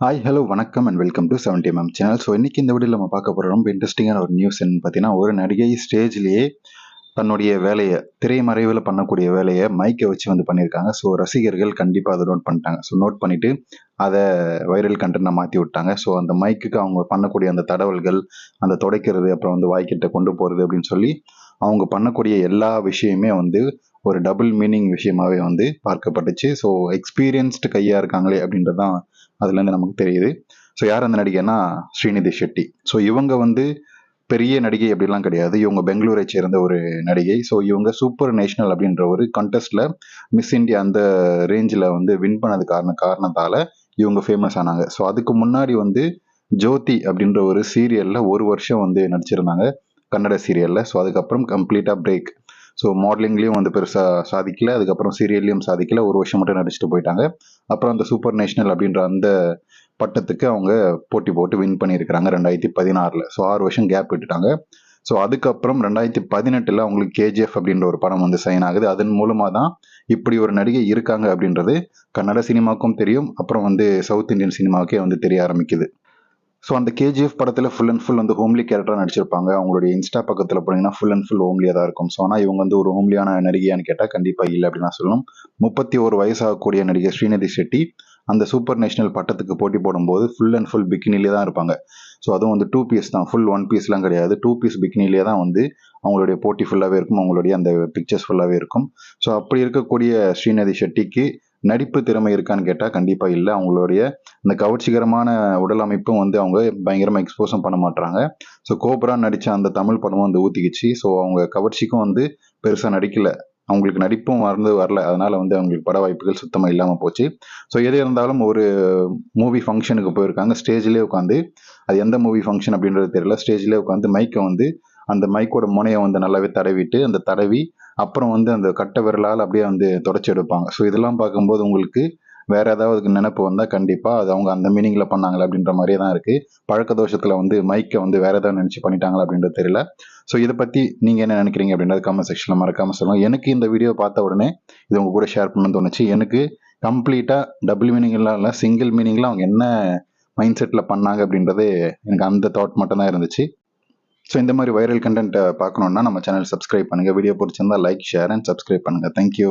Hi hello வணக்கம் and welcome to seventy MM channel so இன்றைக்கி இந்த வீடியோவில் நம்ம பார்க்க போகிற ரொம்ப இன்ட்ரெஸ்டிங்கான ஒரு நியூஸ் என்னன்னு பார்த்தீங்கன்னா ஒரு நடிகை ஸ்டேஜ்லேயே தன்னுடைய வேலையை திரைமறைவில் பண்ணக்கூடிய வேலையை மைக்கை வச்சு வந்து பண்ணியிருக்காங்க. ஸோ ரசிகர்கள் கண்டிப்பாக அதை நோட் பண்ணிட்டாங்க. ஸோ நோட் பண்ணிவிட்டு அதை வைரல் கண்டென்ட்டை மாற்றி விட்டாங்க. ஸோ அந்த மைக்குக்கு அவங்க பண்ணக்கூடிய அந்த தடவல்கள் அந்த துடைக்கிறது அப்புறம் வந்து வாய்க்கிட்ட கொண்டு போகிறது அப்படின்னு சொல்லி அவங்க பண்ணக்கூடிய எல்லா விஷயமே வந்து ஒரு டபுள் மீனிங் விஷயமாவே வந்து பார்க்கப்பட்டுச்சு. ஸோ எக்ஸ்பீரியன்ஸ்டு கையாக இருக்காங்களே அப்படின்றது தான் அதுலேருந்து நமக்கு தெரியுது. ஸோ யார் அந்த நடிகைன்னா? ஸ்ரீநிதி ஷெட்டி. ஸோ இவங்க வந்து பெரிய நடிகை அப்படிலாம் கிடையாது. இவங்க பெங்களூரை சேர்ந்த ஒரு நடிகை. ஸோ இவங்க சூப்பர் நேஷனல் அப்படின்ற ஒரு கண்டெஸ்ட்ல மிஸ் இந்தியா அந்த ரேஞ்சில் வந்து வின் பண்ணது காரண காரணத்தால் இவங்க ஃபேமஸ் ஆனாங்க. ஸோ அதுக்கு முன்னாடி வந்து ஜோதி அப்படின்ற ஒரு சீரியலில் ஒரு வருஷம் வந்து நடிச்சிருந்தாங்க. கன்னட சீரியலில் ஸோ அதுக்கப்புறம் கம்ப்ளீட்டாக பிரேக் ஸோ மாடலிங்லேயும் வந்து பெருசாக சாதிக்கல. அதுக்கப்புறம் சீரியல்லையும் சாதிக்கல. ஒரு வருஷம் மட்டும் நடிச்சுட்டு போயிட்டாங்க. அப்புறம் அந்த சூப்பர் நேஷனல் அப்படின்ற அந்த பட்டத்துக்கு அவங்க போட்டி போட்டு வின் பண்ணியிருக்கிறாங்க ரெண்டாயிரத்தி பதினாறில். ஸோ ஆறு வருஷம் கேப் விட்டுட்டாங்க. ஸோ அதுக்கப்புறம் ரெண்டாயிரத்தி பதினெட்டில் அவங்களுக்கு கேஜிஎஃப் அப்படின்ற ஒரு படம் வந்து சைன் ஆகுது. அதன் மூலமாக தான் இப்படி ஒரு நடிகை இருக்காங்க அப்படின்றது கன்னட சினிமாவுக்கும் தெரியும். அப்புறம் வந்து சவுத் இந்தியன் சினிமாவுக்கே வந்து தெரிய ஆரம்பிக்குது. ஸோ அந்த கேஜிஎஃப் படத்தில் ஃபுல் அண்ட் ஃபுல் வந்து ஹோம்லி கேரக்டராக நடிச்சிருப்பாங்க. அவங்களுடைய இன்ஸ்டா பக்கத்தில் போனீங்கன்னா ஃபுல் அண்ட் ஃபுல் ஹோம்லியாக தான் இருக்கும். ஸோ ஆனால் இவங்க வந்து ஒரு ஹோம்லியான நடிகையான்னு கேட்டால் கண்டிப்பாக இல்லை அப்படின்னு நான் சொல்லணும். முப்பத்தி ஒரு வயசாகக்கூடிய நடிகை ஸ்ரீநிதி ஷெட்டி அந்த சூப்பர் நேஷனல் பட்டத்துக்கு போட்டி போடும்போது ஃபுல் அண்ட் ஃபுல் பிக்கினிலே தான் இருப்பாங்க. ஸோ அதுவும் வந்து டூ பீஸ் தான். ஃபுல் ஒன் பீஸ்லாம் கிடையாது. டூ பீஸ் பிக்கினிலே தான் வந்து அவங்களுடைய போட்டி ஃபுல்லாகவே இருக்கும். அவங்களுடைய அந்த பிக்சர்ஸ் ஃபுல்லாகவே இருக்கும். ஸோ அப்படி இருக்கக்கூடிய ஸ்ரீநதி ஷெட்டிக்கு நடிப்பு திறமை இருக்கான்னு கேட்டால் கண்டிப்பாக இல்லை. அவங்களுடைய அந்த கவர்ச்சிகரமான உடல் அமைப்பும் வந்து அவங்க பயங்கரமாக எக்ஸ்போஸும் பண்ண மாட்டாங்க ஸோ கோப்ரா நடித்த அந்த தமிழ் படமும் வந்து ஊற்றிக்கிச்சு ஸோ அவங்க கவர்ச்சிக்கும் வந்து பெருசாக நடிக்கல. அவங்களுக்கு நடிப்பும் மறந்து வரல. அதனால வந்து அவங்களுக்கு பட வாய்ப்புகள் சுத்தமாக இல்லாமல் போச்சு. ஸோ எது இருந்தாலும் ஒரு மூவி ஃபங்க்ஷனுக்கு போயிருக்காங்க. ஸ்டேஜ்லேயே உட்காந்து அது எந்த மூவி ஃபங்க்ஷன் அப்படின்றது தெரியல. ஸ்டேஜ்லேயே உட்காந்து மைக்கை வந்து அந்த மைக்கோட முனையை வந்து நல்லாவே தடவிட்டு அந்த தடவி அப்புறம் வந்து அந்த கட்டை விரலால் அப்படியே வந்து தொடச்சி எடுப்பாங்க. ஸோ இதெல்லாம் பார்க்கும்போது உங்களுக்கு வேற ஏதாவது நினைப்பு வந்தால் கண்டிப்பாக அது அவங்க அந்த மீனிங்கில் பண்ணாங்களா அப்படின்ற மாதிரியே தான் இருக்குது பழக்க தோஷத்தில் வந்து மைக்கை வந்து வேற ஏதாவது நினச்சி பண்ணிட்டாங்களா அப்படின்றது தெரியல. ஸோ இதை பற்றி நீங்கள் என்ன நினைக்கிறீங்க அப்படின்றது கமெண்ட் செக்ஷனில் மறக்காமல் சொல்லுங்கள் எனக்கு இந்த வீடியோ பார்த்த உடனே இது உங்கள் கூட ஷேர் பண்ணணும்னு தோணுச்சு. எனக்கு கம்ப்ளீட்டாக டபுள் மீனிங்லாம் இல்லை சிங்கிள் மீனிங்லாம் அவங்க என்ன மைண்ட் செட்டில் பண்ணாங்க அப்படின்றது எனக்கு அந்த தாட் மட்டும்தான் இருந்துச்சு. ஸோ இந்த மாதிரி வைரல் கண்டென்ட்டை பார்க்கணுன்னா நம்ம சேனல் சப்ஸ்கிரைப் பண்ணுங்கள் வீடியோ பிடிச்சிருந்தா லைக் ஷேர் அண்ட் சப்ஸ்கிரைப் பண்ணுங்கள் தேங்க்யூ